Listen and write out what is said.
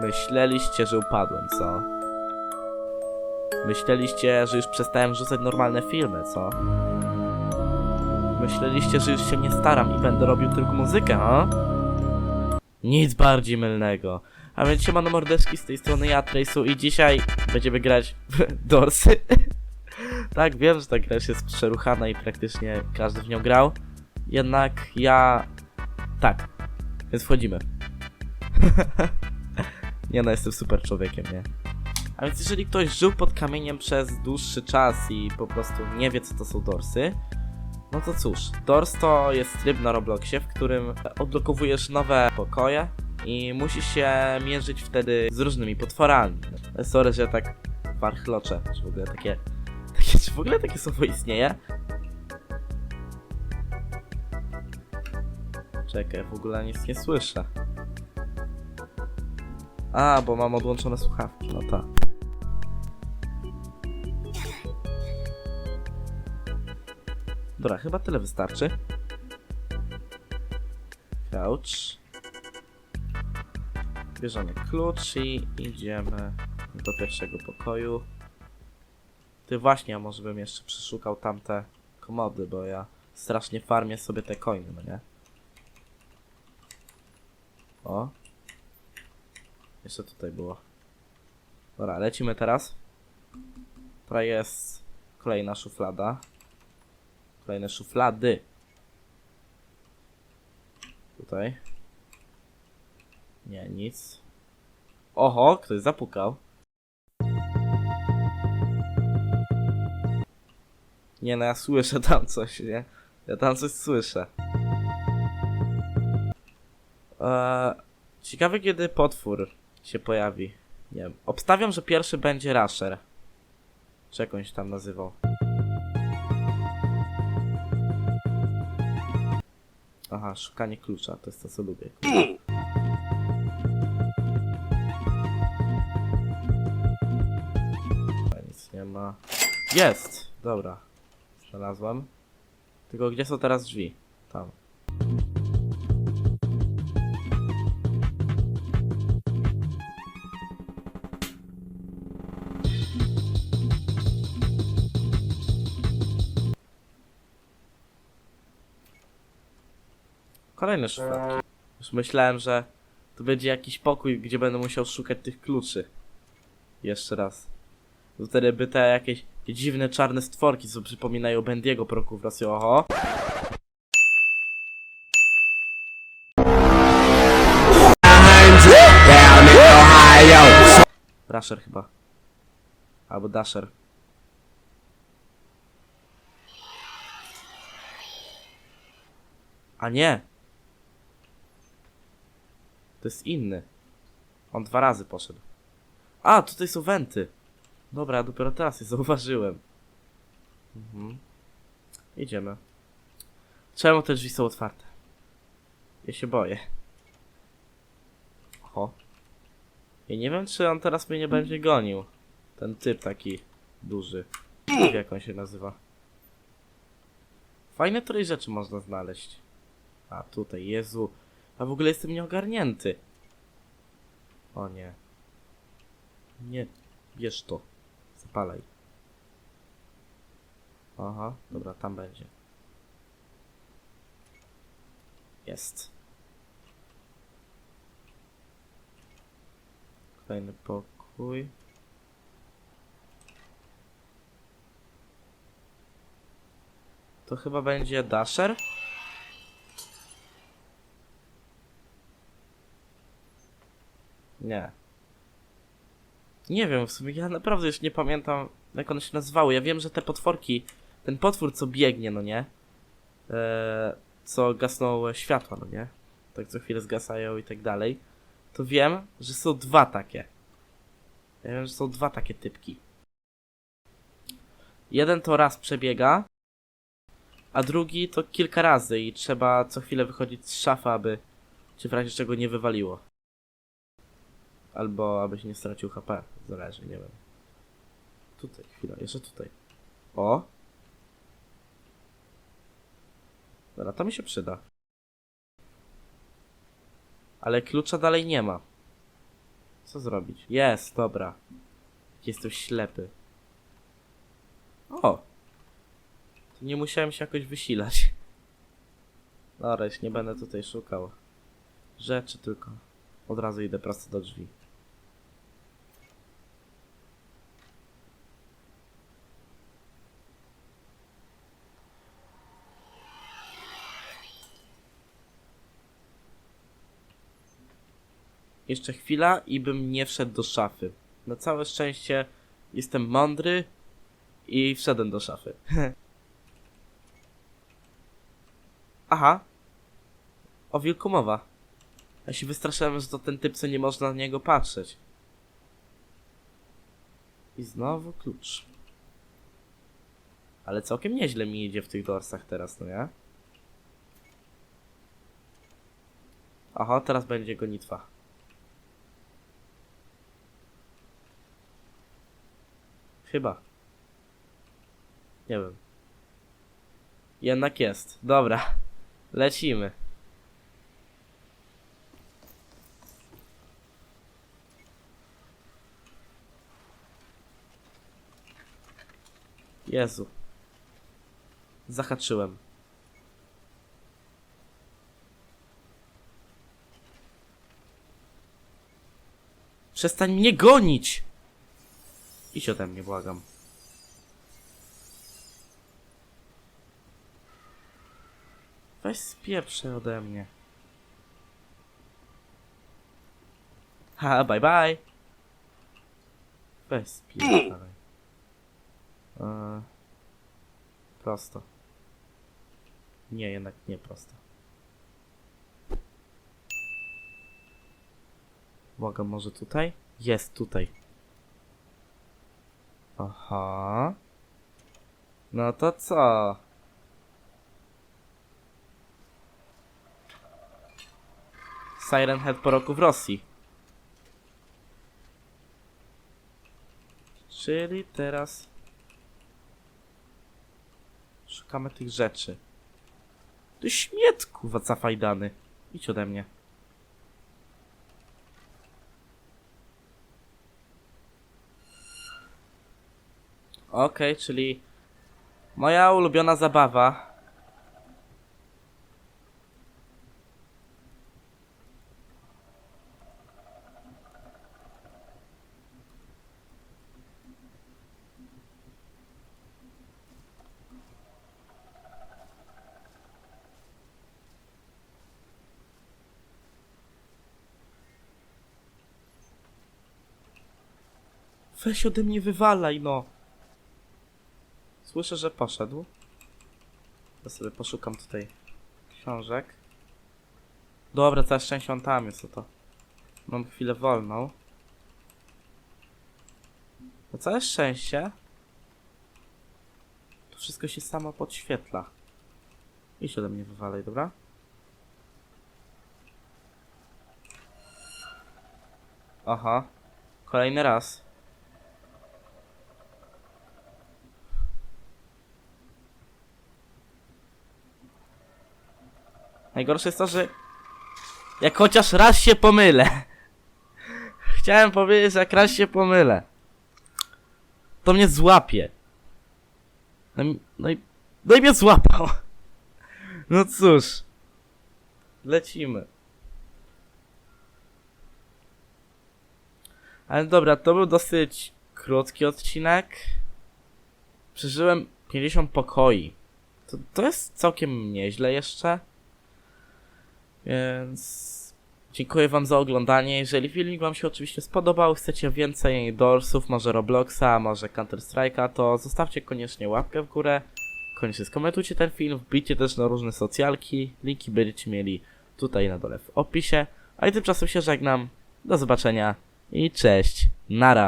Myśleliście, że upadłem, co? Myśleliście, że już przestałem wrzucać normalne filmy, co? Myśleliście, że już się nie staram i będę robił tylko muzykę, ha? Nic bardziej mylnego. A więc siemano mordeczki, z tej strony ja, Trace'u i dzisiaj będziemy grać w Dorsy. tak, wiem, że ta gra jest przeruchana i praktycznie każdy w nią grał. Jednak ja... Tak. Więc wchodzimy. nie no, jestem super człowiekiem, nie? A więc jeżeli ktoś żył pod kamieniem przez dłuższy czas i po prostu nie wie co to są dorsy, no to cóż, Dors to jest tryb na Robloxie, w którym odblokowujesz nowe pokoje i musisz się mierzyć wtedy z różnymi potworami. Sorry, że tak warchloczę, czy w ogóle takie, takie czy w ogóle takie słowo istnieje? Czekaj, w ogóle nic nie słyszę. A, bo mam odłączone słuchawki, no tak. Dobra, chyba tyle wystarczy. Couch. Bierzemy klucz i idziemy do pierwszego pokoju. Ty właśnie, a może bym jeszcze przeszukał tamte komody, bo ja strasznie farmię sobie te coiny, no nie? O. Jeszcze tutaj było. Dobra, lecimy teraz. Tutaj jest kolejna szuflada. Kolejne szuflady. Tutaj. Nie, nic. Oho, ktoś zapukał. Nie no, ja słyszę tam coś, nie? Ja tam coś słyszę. Eee, ciekawe kiedy potwór się pojawi. Nie wiem. Obstawiam, że pierwszy będzie Rasher. Czy jakąś tam nazywał. Aha, szukanie klucza, to jest to co lubię. Nic nie ma. Jest! Dobra. Znalazłem. Tylko gdzie są teraz drzwi? Tam. Kolejne szufladki. Już myślałem, że to będzie jakiś pokój, gdzie będę musiał szukać tych kluczy. Jeszcze raz. To wtedy by te jakieś dziwne czarne stworki, co przypominają Bendiego Proków Rosji. Oho. Rasher chyba. Albo Dasher. A nie! To jest inny. On dwa razy poszedł. A, tutaj są wenty. Dobra, dopiero teraz je zauważyłem. Mhm. Idziemy. Czemu te drzwi są otwarte? Ja się boję. Oho. Ja nie wiem, czy on teraz mnie nie będzie gonił. Ten typ taki duży. Nie wiem, jak on się nazywa. Fajne tutaj rzeczy można znaleźć. A tutaj, Jezu. A w ogóle jestem nieogarnięty. O nie. Nie. Bierz to. Zapalaj. Aha, dobra, tam będzie. Jest. Kolejny pokój. To chyba będzie Dasher? Nie. Nie wiem, w sumie ja naprawdę już nie pamiętam jak one się nazywały. Ja wiem, że te potworki, ten potwór co biegnie, no nie? Eee, co gasną światła, no nie? Tak co chwilę zgasają i tak dalej. To wiem, że są dwa takie. Ja wiem, że są dwa takie typki. Jeden to raz przebiega, a drugi to kilka razy i trzeba co chwilę wychodzić z szafy, aby cię w razie czego nie wywaliło. Albo abyś nie stracił HP. Zależy, nie wiem. Tutaj, chwila, jeszcze tutaj. O! Dobra, to mi się przyda. Ale klucza dalej nie ma. Co zrobić? Jest, dobra. Jestem ślepy. O! To nie musiałem się jakoś wysilać. Dobra, już nie będę tutaj szukał rzeczy, tylko od razu idę prosto do drzwi. Jeszcze chwila i bym nie wszedł do szafy. Na całe szczęście jestem mądry i wszedłem do szafy. Aha. O wilku mowa. Ja się wystraszyłem, że to ten typ, co nie można na niego patrzeć. I znowu klucz. Ale całkiem nieźle mi idzie w tych dorsach teraz, no ja? Aha, teraz będzie gonitwa. Chyba. Nie wiem. Jednak jest. Dobra. Lecimy. Jezu. Zahaczyłem. Przestań mnie gonić! Idź ode mnie, błagam. Weź spieprzę ode mnie. Ha, bye bye. Weź spieprzaj. Eee, prosto. Nie, jednak nie prosto. Błagam, może tutaj? Jest tutaj. Aha. No to co? Siren Head po roku w Rosji. Czyli teraz szukamy tych rzeczy. Ty śmietku, zafajdany. Idź ode mnie. Okej, czyli moja ulubiona zabawa. Weź ode mnie wywalaj, no. Słyszę, że poszedł. Ja sobie poszukam tutaj książek. Dobra, szczęście on tam jest, to. Mam chwilę wolną. Na całe szczęście to wszystko się samo podświetla. Idź ode mnie wywalaj, dobra? Aha. Kolejny raz. Najgorsze jest to, że jak chociaż raz się pomylę. Chciałem powiedzieć, że jak raz się pomylę, to mnie złapie. No, no i, no i mnie złapał. No cóż. Lecimy. Ale dobra, to był dosyć krótki odcinek. Przeżyłem 50 pokoi. To, to jest całkiem nieźle jeszcze. Więc dziękuję wam za oglądanie. Jeżeli filmik wam się oczywiście spodobał, chcecie więcej dorsów, może Robloxa, może Counter Strike'a, to zostawcie koniecznie łapkę w górę. Koniecznie skomentujcie ten film, wbijcie też na różne socjalki. Linki będziecie mieli tutaj na dole w opisie. A i tymczasem się żegnam. Do zobaczenia i cześć. Nara.